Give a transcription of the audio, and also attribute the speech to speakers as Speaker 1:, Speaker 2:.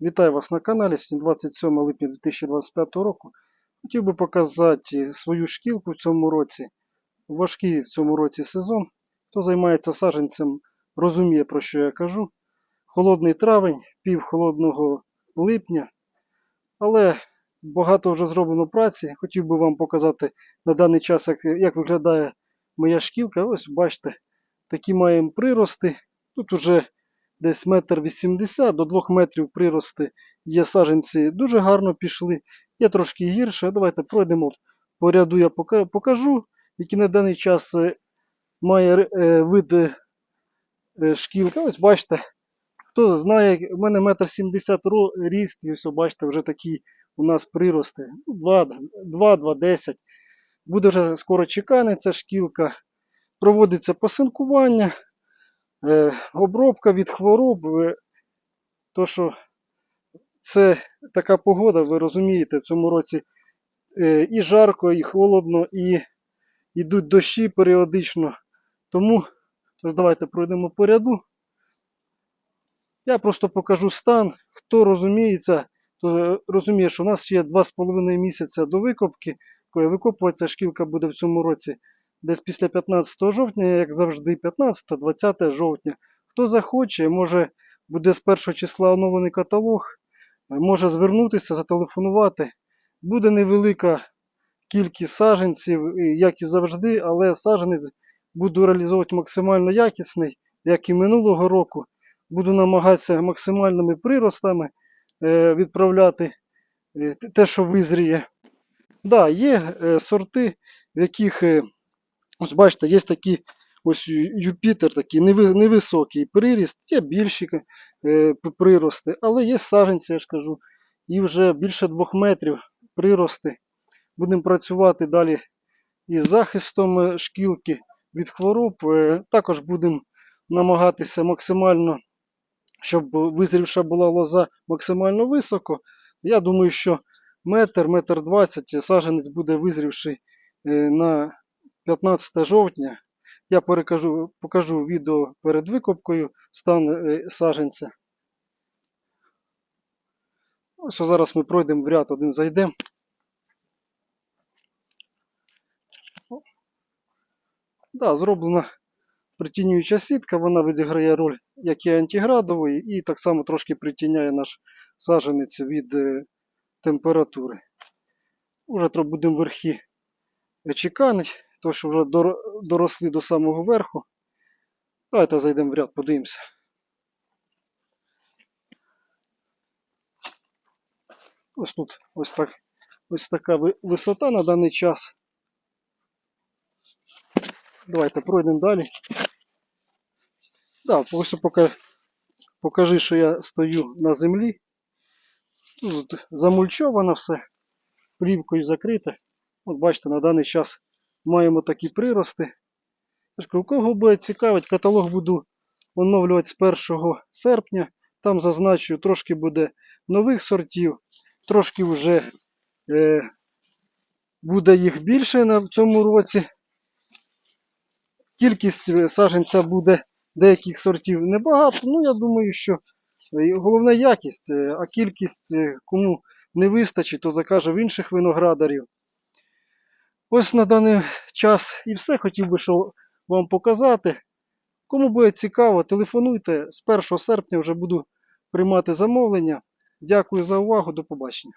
Speaker 1: Вітаю вас на каналі. Сьогодні 27 липня 2025 року. Хотів би показати свою шкілку в цьому році. Важкий в цьому році сезон. Хто займається саджанцем, розуміє, про що я кажу. Холодний травень, пів холодного липня. Але багато вже зроблено праці. Хотів би вам показати на даний час, як, як виглядає моя шкілка. Ось бачите, такі маємо прирости. Тут уже десь метр вісімдесят до двох метрів прирости є саджанці дуже гарно пішли. Є трошки гірше. Давайте пройдемо по ряду, я покажу, який на даний час е, має е, вид е, шкілка. Ось бачите, хто знає, у мене метр сімдесят ріст, і ось бачите, вже такі у нас прирости. 2-2-10. Буде вже скоро чекане ця шкілка. Проводиться посинкування. Е, обробка від хвороб, то що це така погода, ви розумієте, в цьому році е, і жарко, і холодно, і йдуть дощі періодично. Тому давайте пройдемо по ряду. Я просто покажу стан. Хто розуміється, то е, розуміє, що у нас ще 2,5 місяця до викопки. Коли викопуватися шкілка буде в цьому році десь після 15 жовтня, як завжди, 15-20 жовтня. Хто захоче, може буде з 1 числа оновлений каталог, е, може звернутися, зателефонувати. Буде невелика кількість саджанців, і як і завжди, але саджанець буду реалізовувати максимально якісний, як і минулого року. Буду намагатися максимальними приростами е, відправляти е, те, що визріє. Да, є е, сорти, в яких е, Ось бачите, є такі ось Юпітер, такий невисокий приріст, є більші е, прирости, але є саджанці, я ж кажу, і вже більше двох метрів прирости. Будемо працювати далі із захистом е, шкілки від хвороб. Е, Також будемо намагатися максимально, щоб визрівша була лоза максимально високо. Я думаю, що метр, метр двадцять саджанець буде визрівший е, на 15 жовтня. Я перекажу, покажу відео перед викопкою стан е, саджанця. Ось зараз ми пройдемо в ряд один зайдемо. Да, зроблена притінююча сітка, вона відіграє роль як і антиградової, і так само трошки притіняє наш саджанець від е, температури. Уже будемо верхи чеканить, тому що вже доросли до самого верху. Давайте зайдемо в ряд, подивимося. Ось тут ось, так, ось така висота на даний час. Давайте пройдемо далі. Да, ось поки покажи, що я стою на землі. Тут замульчовано все, плівкою закрите. От бачите, на даний час маємо такі прирости. Кажу, кого буде цікавить, каталог буду оновлювати з 1 серпня. Там зазначу, трошки буде нових сортів, трошки вже е, буде їх більше на цьому році. Кількість е, саджанця буде деяких сортів небагато. Ну, я думаю, що е, головна якість, е, а кількість кому не вистачить, то закаже в інших виноградарів. Ось на даний час і все хотів би що вам показати. Кому буде цікаво, телефонуйте. З 1 серпня вже буду приймати замовлення. Дякую за увагу. До побачення.